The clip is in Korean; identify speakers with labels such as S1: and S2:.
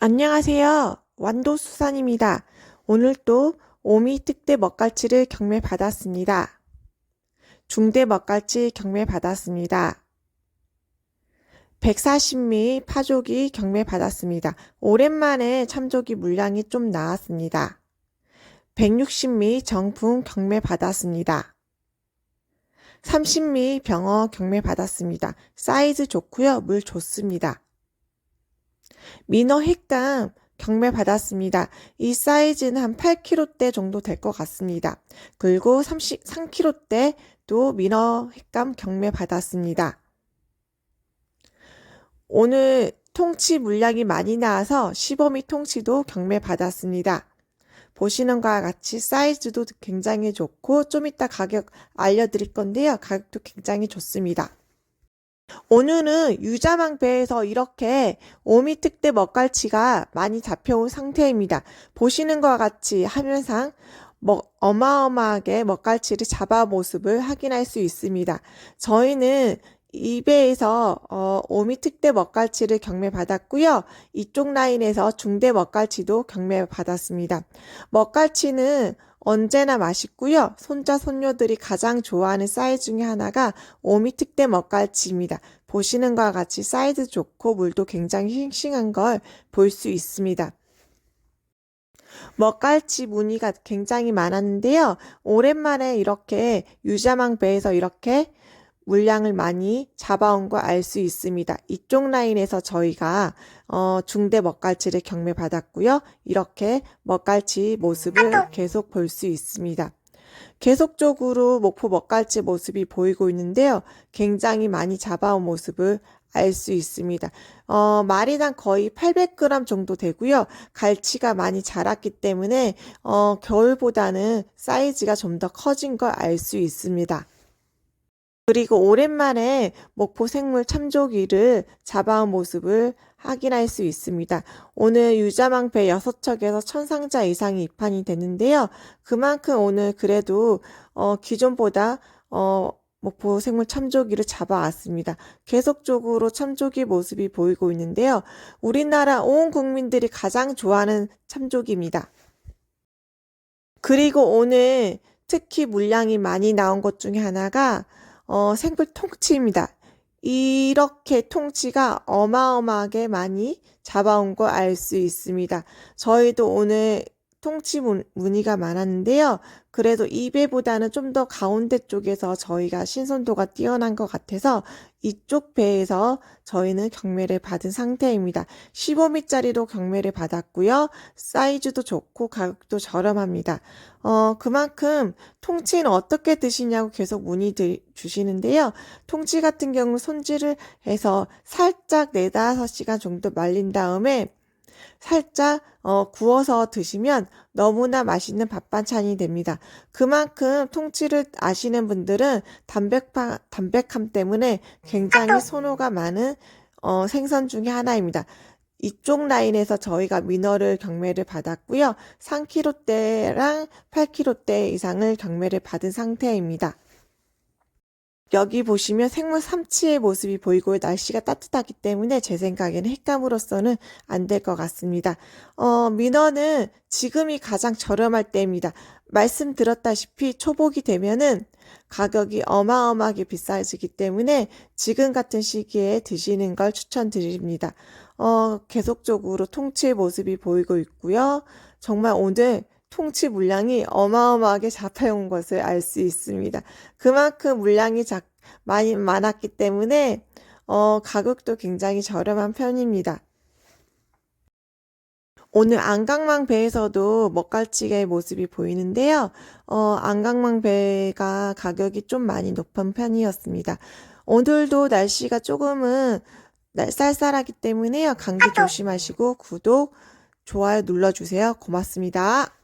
S1: 안녕하세요. 완도수산입니다. 오늘 또 오미 특대 먹갈치를 경매 받았습니다. 중대 먹갈치 경매 받았습니다. 140미 파조기 경매 받았습니다. 오랜만에 참조기 물량이 좀 나왔습니다. 160미 정품 경매 받았습니다. 30미 병어 경매 받았습니다. 사이즈 좋고요. 물 좋습니다. 민어 핵감 경매 받았습니다. 이 사이즈는 한 8kg대 정도 될 것 같습니다. 그리고 33kg대도 민어 핵감 경매 받았습니다. 오늘 통치 물량이 많이 나와서 시범이 통치도 경매 받았습니다. 보시는 것과 같이 사이즈도 굉장히 좋고 좀 이따 가격 알려드릴 건데요. 가격도 굉장히 좋습니다. 오늘은 유자망 배에서 이렇게 오미특대 먹갈치가 많이 잡혀온 상태입니다. 보시는 것과 같이 화면상 뭐 어마어마하게 먹갈치를 잡아 모습을 확인할 수 있습니다. 저희는 이 배에서 어, 오미특대 먹갈치를 경매 받았고요. 이쪽 라인에서 중대 먹갈치도 경매 받았습니다. 먹갈치는 언제나 맛있고요. 손자 손녀들이 가장 좋아하는 사이즈 중에 하나가 오미 특대 먹갈치입니다. 보시는 것과 같이 사이즈 좋고 물도 굉장히 싱싱한 걸 볼 수 있습니다. 먹갈치 무늬가 굉장히 많았는데요. 오랜만에 이렇게 유자망 배에서 이렇게 물량을 많이 잡아온 거알수 있습니다. 이쪽 라인에서 저희가 어, 중대 먹갈치를 경매 받았고요. 이렇게 먹갈치 모습을 계속 볼 수 있습니다. 계속적으로 목포 먹갈치 모습이 보이고 있는데요. 굉장히 많이 잡아온 모습을 알 수 있습니다. 어, 마리당 거의 800g 정도 되고요. 갈치가 많이 자랐기 때문에 어, 겨울보다는 사이즈가 좀 더 커진 걸 알 수 있습니다. 그리고 오랜만에 목포 생물 참조기를 잡아온 모습을 확인할 수 있습니다. 오늘 유자망 배 6척에서 천상자 이상이 입판이 됐는데요. 그만큼 오늘 그래도 어, 기존보다 어, 목포 생물 참조기를 잡아왔습니다. 계속적으로 참조기 모습이 보이고 있는데요. 우리나라 온 국민들이 가장 좋아하는 참조기입니다. 그리고 오늘 특히 물량이 많이 나온 것 중에 하나가 어, 생불 통치입니다. 이렇게 통치가 어마어마하게 많이 잡아온 걸 알 수 있습니다. 저희도 오늘 통치 문의가 많았는데요. 그래도 2배보다는 좀 더 가운데 쪽에서 저희가 신선도가 뛰어난 것 같아서 이쪽 배에서 저희는 경매를 받은 상태입니다. 15미짜리로 경매를 받았고요. 사이즈도 좋고 가격도 저렴합니다. 어, 그만큼 통치는 어떻게 드시냐고 계속 문의 주시는데요. 통치 같은 경우 손질을 해서 살짝 4, 5시간 정도 말린 다음에 살짝 어, 구워서 드시면 너무나 맛있는 밥 반찬이 됩니다. 그만큼 통치를 아시는 분들은 담백함, 담백함 때문에 굉장히 선호가 많은 어, 생선 중에 하나입니다. 이쪽 라인에서 저희가 민어를 경매를 받았고요. 3kg대랑 8kg대 이상을 경매를 받은 상태입니다. 여기 보시면 생물 삼치의 모습이 보이고 날씨가 따뜻하기 때문에 제 생각에는 횟감으로서는 안 될 것 같습니다. 어, 민어는 지금이 가장 저렴할 때입니다. 말씀드렸다시피 초복이 되면은 가격이 어마어마하게 비싸지기 때문에 지금 같은 시기에 드시는 걸 추천드립니다. 어, 계속적으로 통치의 모습이 보이고 있고요. 정말 오늘 통치 물량이 어마어마하게 잡혀온 것을 알 수 있습니다. 그만큼 물량이 작, 많이 많았기 때문에 어, 가격도 굉장히 저렴한 편입니다. 오늘 안강망 배에서도 먹갈치의 모습이 보이는데요. 어, 안강망 배가 가격이 좀 많이 높은 편이었습니다. 오늘도 날씨가 조금은 쌀쌀하기 때문에요. 감기 조심하시고 구독, 좋아요 눌러주세요. 고맙습니다.